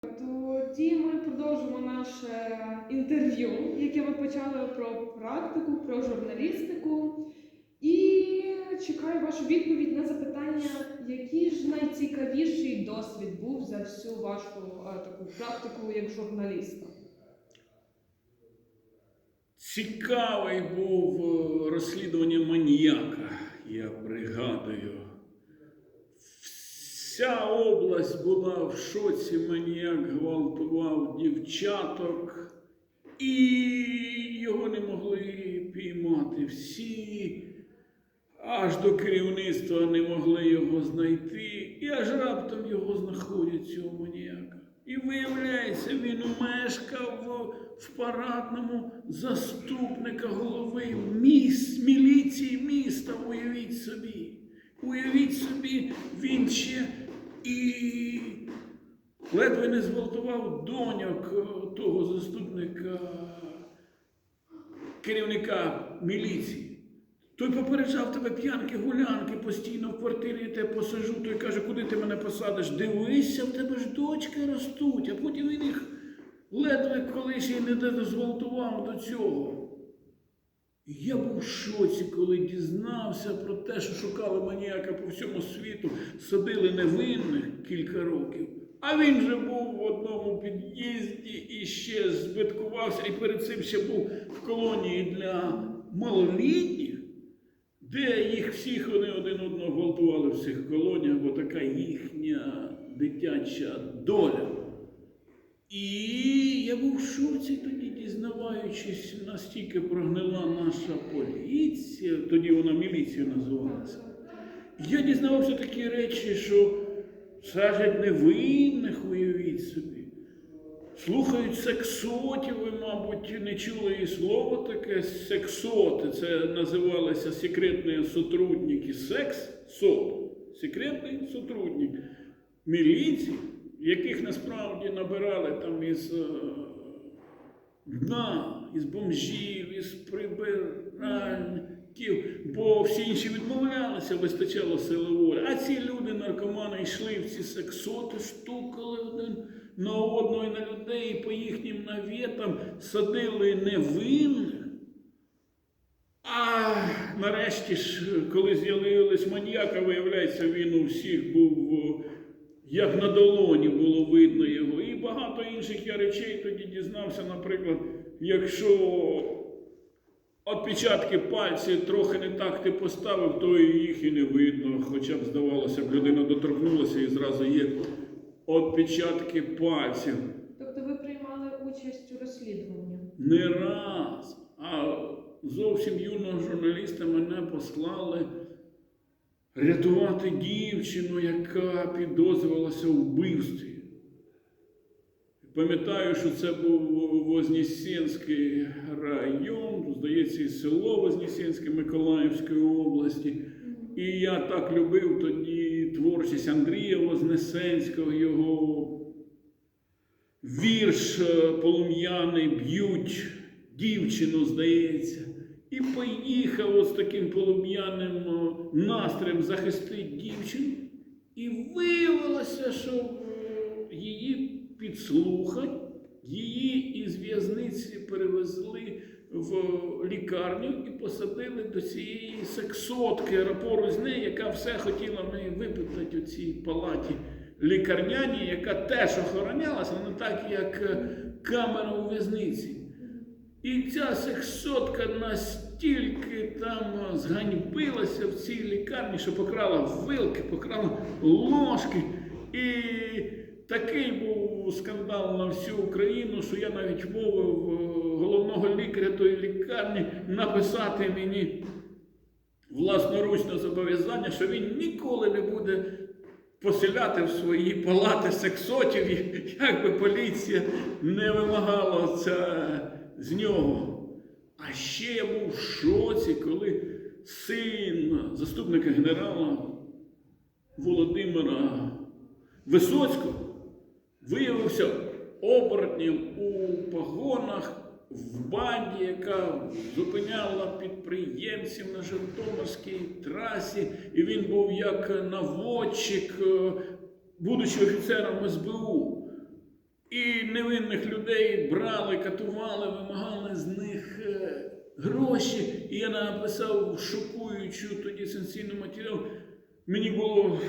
Тоді ми продовжимо наше інтерв'ю, яке ми почали про практику, про журналістику. І чекаю вашу відповідь на запитання, який ж найцікавіший досвід був за всю вашу е, таку практику як журналіста. Цікавий був е, розслідування маніяка, я пригадую. Вся область була в шоці, маніяк гвалтував дівчаток, і його не могли піймати. Всі аж до керівництва не могли його знайти, і аж раптом його знаходять цього маніяка. І виявляється, він мешкав в парадному заступника голови міс, міліції міста. Уявіть собі. Уявіть собі, він ще і ледве не зґвалтував доньок е, того заступника керівника міліції. Той попереджав тебе п'янки, гулянки, постійно в квартирі я тебе посажу, той каже, куди ти мене посадиш? Дивися, в тебе ж дочки ростуть, а потім він їх ледве колись і не дозволтував до цього. Я був в шоці, коли дізнався про те, що шукали маніяка по всьому світу, садили невинних кілька років. А він же був в одному під'їзді і ще збиткувався, і перед цим ще був в колонії для малолітніх, де їх всіх вони один одного гвалтували в цих колоніях, бо така їхня дитяча доля. І я був в шоці тоді, дізнаваючись, настільки прогнила наша поліція, тоді вона міліція називалася. Я дізнавався такі речі, що сажать невинних, уявіть собі. Слухають сексотів, ви, мабуть, не чули і слово таке сексоти. Це називалося секретні сотрудники. Секс сот. Секретний сотрудник міліції, яких насправді набирали там із е, дна, із бомжів, із прибиральників, бо всі інші відмовлялися, вистачало сили волі. А ці люди, наркомани, йшли в ці сексоти, штукали один на одного і на людей, і по їхнім навітам садили невинних. А нарешті ж, коли з'явились маніяка, виявляється, він у всіх був як на долоні було видно його. І багато інших я речей тоді дізнався, наприклад, якщо отпечатки пальців трохи не так ти поставив, то їх і не видно. Хоча б здавалося б, людина доторкнулася і зразу є отпечатки пальців. Тобто ви приймали участь у розслідуванні? Не раз, а зовсім юного журналіста мене послали рятувати дівчину, яка підозрювалася у вбивстві. Пам'ятаю, що це був Вознесенський район, здається, і село Вознесенське Миколаївської області. І я так любив тоді творчість Андрія Вознесенського, його вірш е, полум'яний б'ють дівчину, здається. І поїхав от з таким полум'яним настроєм захистити дівчину. І виявилося, що її підслухать, її із в'язниці перевезли в лікарню і посадили до цієї сексотки, поруч з нею, яка все хотіла неї випитати у цій палаті лікарняній, яка теж охоронялася, але так, як е, камера у в'язниці. І ця сексотка настільки там зганьбилася в цій лікарні, що покрала вилки, покрала ложки. І такий був скандал на всю Україну, що я навіть вмовив е, головного лікаря тої лікарні написати мені власноручне зобов'язання, що він ніколи не буде поселяти в свої палати сексотів, як би поліція не вимагала це з нього. А ще я був в шоці, коли син заступника генерала Володимира Висоцького виявився оборотнем у погонах в банді, яка зупиняла підприємців на Житомирській трасі, і він був як наводчик, е, будучи офіцером СБУ. І невинних людей брали, катували, вимагали з них е, гроші. І я написав шокуючу тоді сенсаційний матеріал. Мені було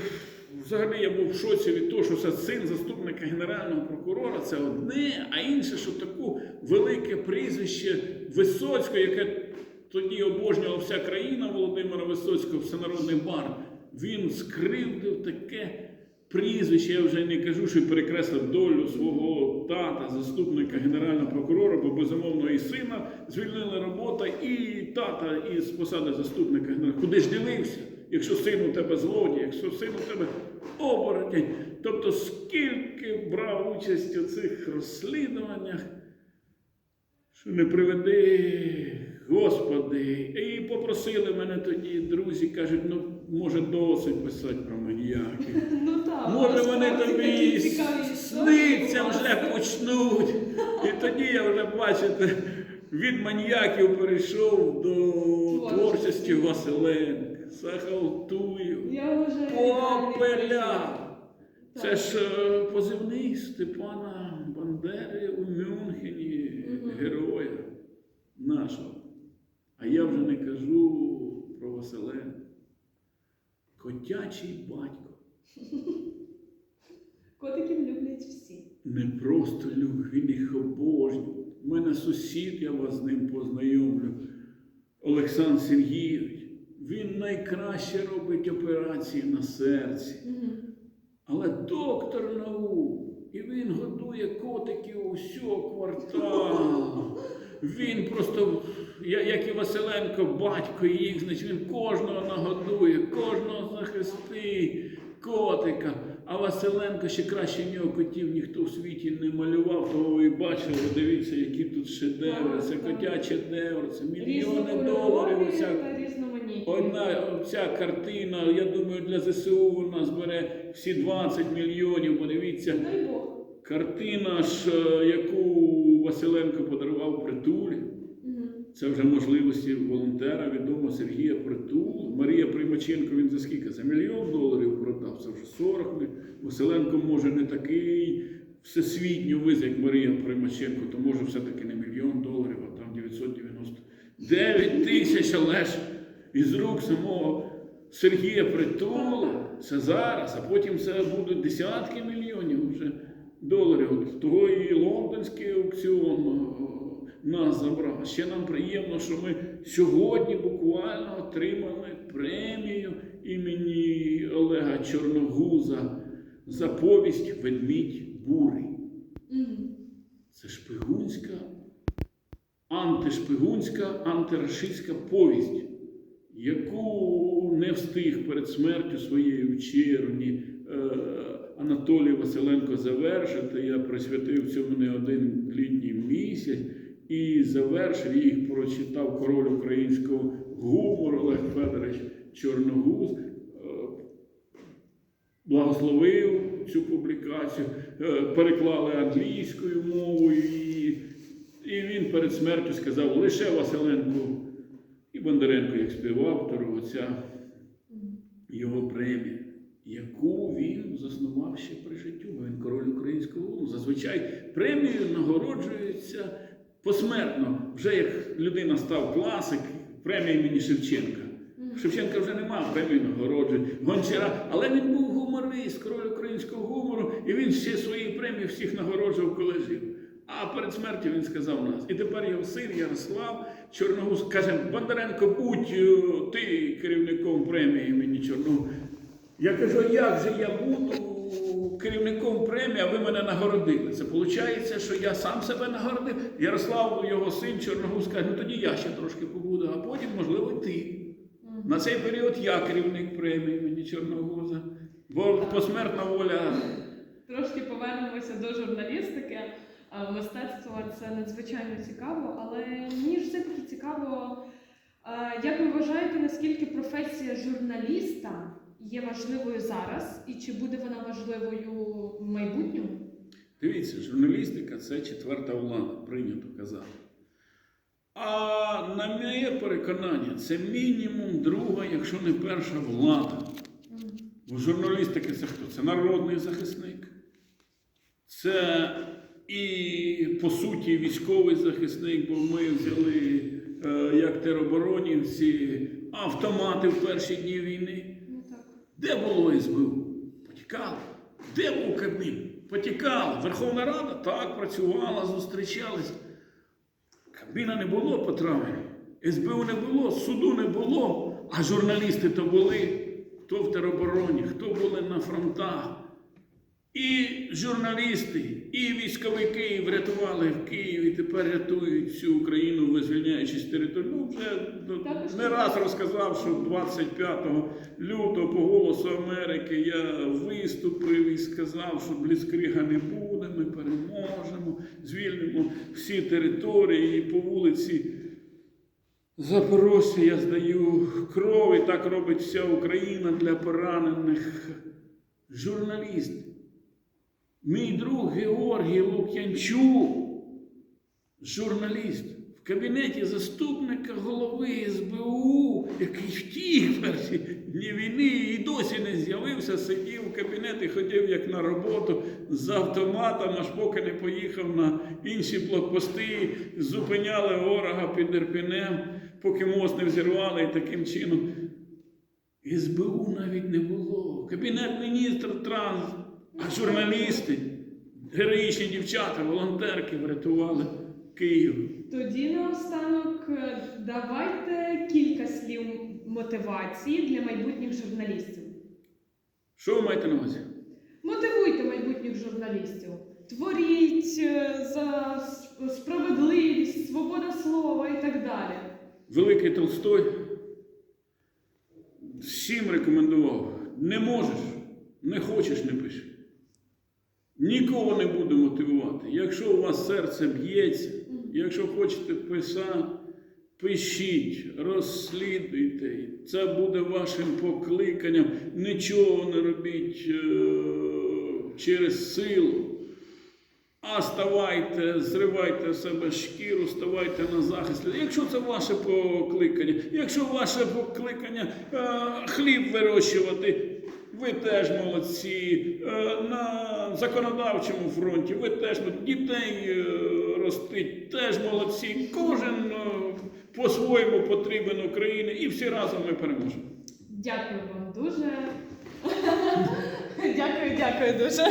взагалі я був в шоці від того, що це син заступника генерального прокурора це одне, а інше, що таку велике прізвище Висоцького, яке тоді обожнювала вся країна Володимира Висоцького, всенародний бар, він скривдив таке прізвище. Я вже не кажу, що перекреслив долю свого тата, заступника генерального прокурора, бо безумовно і сина звільнили робота, і тата із посади заступника генерального. Куди ж дивився? Якщо син у тебе злодій, якщо син у тебе оборотень. Тобто, скільки брав участь у цих розслідуваннях, що не приведи, Господи. І попросили мене тоді друзі, кажуть, ну може досить писати про маньяків. Ну так. Може вони тобі сниться вже почнуть. І тоді я вже, бачите, від маньяків перейшов до творчості Василенка, Сахалтую, Я Попеля. Це ж е, позивний Степана Бандери у Мюнхені, героя нашого. А я вже не кажу. Котячий батько. Котиків люблять всі. Не просто любив, він їх обожнює. У мене сусід, я вас з ним познайомлю, Олександр Сергійович. Він найкраще робить операції на серці. Але доктор наук, і він годує котиків усього кварталу. Він просто, як і Василенко, батько їх, значить він кожного нагодує, кожного захистить котика. А Василенко ще краще нього котів ніхто в світі не малював, то ви бачили, дивіться, які тут шедеври. Це котячі шедевр, це мільйони доларів. Оця. Одна ця картина, я думаю, для ЗСУ вона збере всі 20 мільйонів. Подивіться, картина ж, е, яку Василенко подарував притулі. Це вже можливості волонтера, відомо Сергія Притул. Марія Примаченко він за скільки? За мільйон доларів продав. Це вже 40. Василенко може не такий всесвітньо виз, як Марія Примаченко, то може все-таки не мільйон доларів, а там 999 тисяч, але ж із рук самого Сергія Притула. Це зараз, а потім це будуть десятки мільйонів вже доларів. Того і лондонський аукціон нас забрав. Ще нам приємно, що ми сьогодні буквально отримали премію імені Олега Чорногуза за повість Ведмідь Бурий. Це шпигунська, антишпигунська, антирашистська повість, яку не встиг перед смертю своєї в червні е, Анатолій Василенко завершити. Я присвятив цьому не один літній місяць і завершив їх, прочитав король українського гумору Олег Федорович Чорногуз. Е, благословив цю публікацію, е, переклали англійською мовою, і, він перед смертю сказав лише Василенку і Бондаренко, як співавтору, оця його премія, яку він заснував ще при життю, він король українського гумору. Зазвичай премією нагороджується посмертно, вже як людина став класик, премія імені Шевченка. Шевченка вже немає премії нагороджень, гончара, але він був гуморист, король українського гумору, і він ще свої премії всіх нагороджував, коли жив. А перед смертю він сказав нас. І тепер його син Ярослав Чорногуз каже: Бондаренко, будь е, ти керівником премії імені Чорногуз. Я кажу, як же я буду керівником премії, а ви мене нагородили? Це виходить, що я сам себе нагородив. Ярослав, його син Чорногуз каже, ну тоді я ще трошки побуду, а потім, можливо, ти. На цей період я керівник премії імені Чорногуза. Бо посмертна воля. Трошки повернемося до журналістики. Мистецтво це надзвичайно цікаво, але мені ж все-таки цікаво, як ви вважаєте, наскільки професія журналіста є важливою зараз, і чи буде вона важливою в майбутньому? Дивіться, журналістика це четверта влада, прийнято казати. А на моє переконання, це мінімум друга, якщо не перша влада. Бо журналістики це хто? Це народний захисник, це і по суті військовий захисник, бо ми взяли е, як тероборонівці автомати в перші дні війни. Де було СБУ? Потікали. Де був Кабмін? Потікали. Верховна Рада так працювала, зустрічались. Кабміна не було по травні. СБУ не було, суду не було, а журналісти то були. Хто в теробороні, хто були на фронтах. І журналісти, і військовики врятували в Києві, тепер рятують всю Україну, визвільняючи з території. Ну, вже ну, не раз розказав, що 25 лютого по голосу Америки я виступив і сказав, що бліцкрига не буде, ми переможемо, звільнимо всі території і по вулиці. Запорожця я здаю кров, і так робить вся Україна для поранених. Журналіст. Мій друг Георгій Лук'янчук, журналіст, в кабінеті заступника голови СБУ, який втік перші дні війни і досі не з'явився, сидів в кабінеті, ходив як на роботу з автоматом, аж поки не поїхав на інші блокпости, зупиняли ворога під Ірпінем, поки мост не взірвали і таким чином. СБУ навіть не було. Кабінет міністр транс, а журналісти, героїчні дівчата, волонтерки врятували Київ. Тоді наостанок е, давайте кілька слів мотивації для майбутніх журналістів. Що ви маєте на увазі? Мотивуйте майбутніх журналістів. Творіть е, за справедливість, свобода слова і так далі. Великий Толстой всім рекомендував: не можеш, не хочеш, не пиши. Нікого не буду мотивувати. Якщо у вас серце б'ється, якщо хочете писати, пишіть, розслідуйте. Це буде вашим покликанням. Нічого не робіть е- через силу. А ставайте, зривайте з себе шкіру, ставайте на захист. Якщо це ваше покликання, якщо ваше покликання е, хліб вирощувати, ви теж молодці. Е, на законодавчому фронті ви теж дітей е, ростить, теж молодці. Кожен е, по-своєму потрібен Україні і всі разом ми переможемо. Дякую вам дуже. дякую, дякую дуже.